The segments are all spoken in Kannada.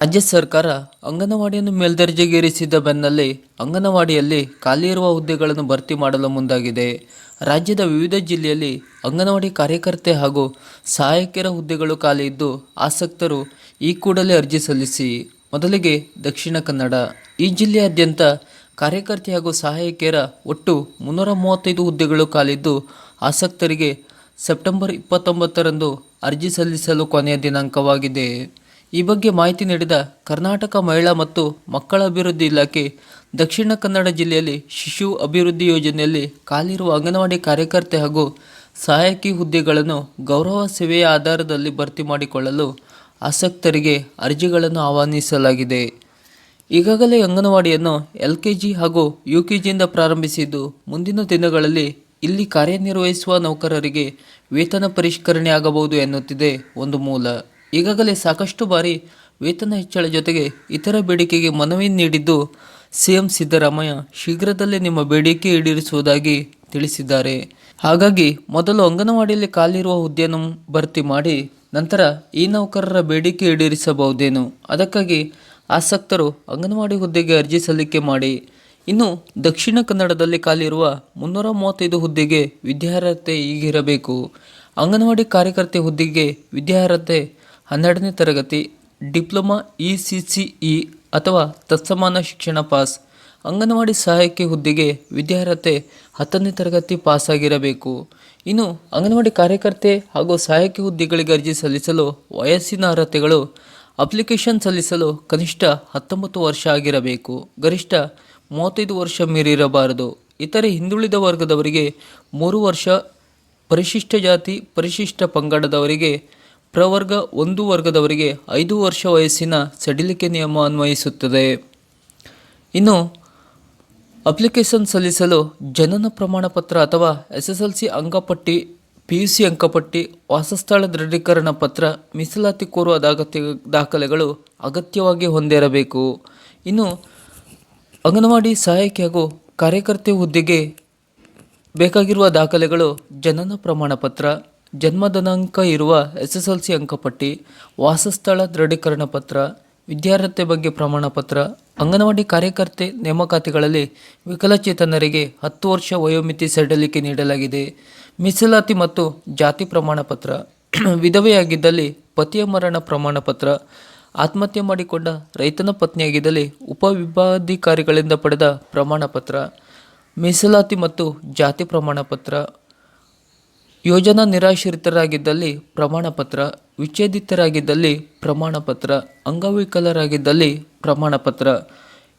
ರಾಜ್ಯ ಸರ್ಕಾರ ಅಂಗನವಾಡಿಯನ್ನು ಮೇಲ್ದರ್ಜೆಗೇರಿಸಿದ ಬೆನ್ನಲ್ಲೇ ಅಂಗನವಾಡಿಯಲ್ಲಿ ಖಾಲಿ ಇರುವ ಹುದ್ದೆಗಳನ್ನು ಭರ್ತಿ ಮಾಡಲು ಮುಂದಾಗಿದೆ. ರಾಜ್ಯದ ವಿವಿಧ ಜಿಲ್ಲೆಯಲ್ಲಿ ಅಂಗನವಾಡಿ ಕಾರ್ಯಕರ್ತೆ ಹಾಗೂ ಸಹಾಯಕಿಯರ ಹುದ್ದೆಗಳು ಖಾಲಿ ಇದ್ದು ಆಸಕ್ತರು ಈ ಕೂಡಲೇ ಅರ್ಜಿ ಸಲ್ಲಿಸಿ. ಮೊದಲಿಗೆ ದಕ್ಷಿಣ ಕನ್ನಡ. ಈ ಜಿಲ್ಲೆಯಾದ್ಯಂತ ಕಾರ್ಯಕರ್ತೆ ಹಾಗೂ ಸಹಾಯಕಿಯರ ಒಟ್ಟು ಮುನ್ನೂರ ಮೂವತ್ತೈದು ಹುದ್ದೆಗಳು ಖಾಲಿದ್ದು ಆಸಕ್ತರಿಗೆ ಸೆಪ್ಟೆಂಬರ್ ಇಪ್ಪತ್ತೊಂಬತ್ತರಂದು ಅರ್ಜಿ ಸಲ್ಲಿಸಲು ಕೊನೆಯ ದಿನಾಂಕವಾಗಿದೆ. ಈ ಬಗ್ಗೆ ಮಾಹಿತಿ ನೀಡಿದ ಕರ್ನಾಟಕ ಮಹಿಳಾ ಮತ್ತು ಮಕ್ಕಳ ಅಭಿವೃದ್ಧಿ ಇಲಾಖೆ, ದಕ್ಷಿಣ ಕನ್ನಡ ಜಿಲ್ಲೆಯಲ್ಲಿ ಶಿಶು ಅಭಿವೃದ್ಧಿ ಯೋಜನೆಯಲ್ಲಿ ಖಾಲಿರುವ ಅಂಗನವಾಡಿ ಕಾರ್ಯಕರ್ತೆ ಹಾಗೂ ಸಹಾಯಕಿ ಹುದ್ದೆಗಳನ್ನು ಗೌರವ ಸೇವೆಯ ಆಧಾರದಲ್ಲಿ ಭರ್ತಿ ಮಾಡಿಕೊಳ್ಳಲು ಆಸಕ್ತರಿಗೆ ಅರ್ಜಿಗಳನ್ನು ಆಹ್ವಾನಿಸಲಾಗಿದೆ. ಈಗಾಗಲೇ ಅಂಗನವಾಡಿಯನ್ನು ಎಲ್ ಕೆ ಜಿ ಹಾಗೂ ಯು ಕೆ ಜಿಯಿಂದ ಪ್ರಾರಂಭಿಸಿದ್ದು ಮುಂದಿನ ದಿನಗಳಲ್ಲಿ ಇಲ್ಲಿ ಕಾರ್ಯನಿರ್ವಹಿಸುವ ನೌಕರರಿಗೆ ವೇತನ ಪರಿಷ್ಕರಣೆ ಆಗಬಹುದು ಎನ್ನುತ್ತಿದೆ ಒಂದು ಮೂಲ. ಈಗಾಗಲೇ ಸಾಕಷ್ಟು ಬಾರಿ ವೇತನ ಹೆಚ್ಚಳ ಜೊತೆಗೆ ಇತರ ಬೇಡಿಕೆಗೆ ಮನವಿ ನೀಡಿದ್ದು ಸಿಎಂ ಸಿದ್ದರಾಮಯ್ಯ ಶೀಘ್ರದಲ್ಲೇ ನಿಮ್ಮ ಬೇಡಿಕೆ ಈಡೇರಿಸುವುದಾಗಿ ತಿಳಿಸಿದ್ದಾರೆ. ಹಾಗಾಗಿ ಮೊದಲು ಅಂಗನವಾಡಿಯಲ್ಲಿ ಕಾಲಿರುವ ಹುದ್ದೆಯನ್ನು ಭರ್ತಿ ಮಾಡಿ ನಂತರ ಈ ನೌಕರರ ಬೇಡಿಕೆ ಈಡೇರಿಸಬಹುದೇನು ಅದಕ್ಕಾಗಿ ಆಸಕ್ತರು ಅಂಗನವಾಡಿ ಹುದ್ದೆಗೆ ಅರ್ಜಿ ಸಲ್ಲಿಕೆ ಮಾಡಿ. ಇನ್ನು ದಕ್ಷಿಣ ಕನ್ನಡದಲ್ಲಿ ಖಾಲಿರುವ ಮುನ್ನೂರ ಮೂವತ್ತೈದು ಹುದ್ದೆಗೆ ವಿದ್ಯಾರ್ಹತೆ ಈಗಿರಬೇಕು. ಅಂಗನವಾಡಿ ಕಾರ್ಯಕರ್ತೆ ಹುದ್ದೆಗೆ ವಿದ್ಯಾರ್ಹತೆ ಹನ್ನೆರಡನೇ ತರಗತಿ, diploma E C C E ಅಥವಾ ತತ್ಸಮಾನ ಶಿಕ್ಷಣ ಪಾಸ್. ಅಂಗನವಾಡಿ ಸಹಾಯಕಿ ಹುದ್ದೆಗೆ ವಿದ್ಯಾರ್ಹತೆ ಹತ್ತನೇ ತರಗತಿ ಪಾಸ್ ಆಗಿರಬೇಕು ಇನ್ನು ಅಂಗನವಾಡಿ ಕಾರ್ಯಕರ್ತೆ ಹಾಗೂ ಸಹಾಯಕಿ ಹುದ್ದೆಗಳಿಗೆ ಅರ್ಜಿ ಸಲ್ಲಿಸಲು ವಯಸ್ಸಿನ ಅರ್ಹತೆಗಳು, ಅಪ್ಲಿಕೇಶನ್ ಸಲ್ಲಿಸಲು ಕನಿಷ್ಠ ಹತ್ತೊಂಬತ್ತು ವರ್ಷ ಆಗಿರಬೇಕು. ಗರಿಷ್ಠ ಮೂವತ್ತೈದು ವರ್ಷ ಮೀರಿರಬಾರದು. ಇತರೆ ಹಿಂದುಳಿದ ವರ್ಗದವರಿಗೆ ಮೂರು ವರ್ಷ ಪರಿಶಿಷ್ಟ ಜಾತಿ, ಪರಿಶಿಷ್ಟ ಪಂಗಡದವರಿಗೆ ಪ್ರವರ್ಗ ಒಂದು ವರ್ಗದವರಿಗೆ ಐದು ವರ್ಷ ವಯಸ್ಸಿನ ಸಡಿಲಿಕೆ ನಿಯಮ ಅನ್ವಯಿಸುತ್ತದೆ. ಇನ್ನು, ಅಪ್ಲಿಕೇಶನ್ ಸಲ್ಲಿಸಲು ಜನನ ಪ್ರಮಾಣಪತ್ರ ಅಥವಾ ಎಸ್ ಎಸ್ ಎಲ್ ಸಿ ಅಂಕಪಟ್ಟಿ ಪಿ ಯು ಸಿ ಅಂಕಪಟ್ಟಿ, ವಾಸಸ್ಥಳ ದೃಢೀಕರಣ ಪತ್ರ, ಮೀಸಲಾತಿ ಕೋರುವ ದಾಖತೆ ದಾಖಲೆಗಳು ಅಗತ್ಯವಾಗಿ ಹೊಂದಿರಬೇಕು. ಇನ್ನು, ಅಂಗನವಾಡಿ ಸಹಾಯಕಿ ಹಾಗೂ ಕಾರ್ಯಕರ್ತೆ ಹುದ್ದೆಗೆ ಬೇಕಾಗಿರುವ ದಾಖಲೆಗಳು ಜನನ ಪ್ರಮಾಣ ಪತ್ರ ಜನ್ಮ ದಿನಾಂಕ ಇರುವ ಎಸ್ ಎಸ್ ಎಲ್ ಸಿ ಅಂಕಪಟ್ಟಿ, ವಾಸಸ್ಥಳ ದೃಢೀಕರಣ ಪತ್ರ, ವಿದ್ಯಾರ್ಹತೆ ಬಗ್ಗೆ ಪ್ರಮಾಣ ಪತ್ರ, ಅಂಗನವಾಡಿ ಕಾರ್ಯಕರ್ತೆ ನೇಮಕಾತಿಗಳಲ್ಲಿ ವಿಕಲಚೇತನರಿಗೆ ಹತ್ತು ವರ್ಷ ವಯೋಮಿತಿ ಸಡಿಲಿಕೆ ನೀಡಲಾಗಿದೆ. ಮೀಸಲಾತಿ ಮತ್ತು ಜಾತಿ ಪ್ರಮಾಣ ಪತ್ರ, ವಿಧವೆಯಾಗಿದ್ದಲ್ಲಿ ಪತಿಯ ಮರಣ ಪ್ರಮಾಣ ಪತ್ರ, ಆತ್ಮಹತ್ಯೆ ಮಾಡಿಕೊಂಡ ರೈತನ ಪತ್ನಿಯಾಗಿದ್ದಲ್ಲಿ ಉಪವಿಭಾಗಾಧಿಕಾರಿಗಳಿಂದ ಪಡೆದ ಪ್ರಮಾಣ ಪತ್ರ, ಮೀಸಲಾತಿ ಮತ್ತು ಜಾತಿ ಪ್ರಮಾಣ ಪತ್ರ ಯೋಜನಾ ನಿರಾಶ್ರಿತರಾಗಿದ್ದಲ್ಲಿ ಪ್ರಮಾಣ ಪತ್ರ ವಿಚ್ಛೇದಿತರಾಗಿದ್ದಲ್ಲಿ ಪ್ರಮಾಣ ಪತ್ರ ಅಂಗವಿಕಲರಾಗಿದ್ದಲ್ಲಿ ಪ್ರಮಾಣ ಪತ್ರ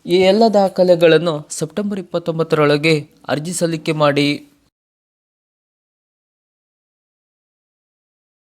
ಈ ಎಲ್ಲ ದಾಖಲೆಗಳನ್ನು ಸೆಪ್ಟೆಂಬರ್ ಇಪ್ಪತ್ತೊಂಬತ್ತರೊಳಗೆ ಅರ್ಜಿ ಸಲ್ಲಿಕೆ ಮಾಡಿ.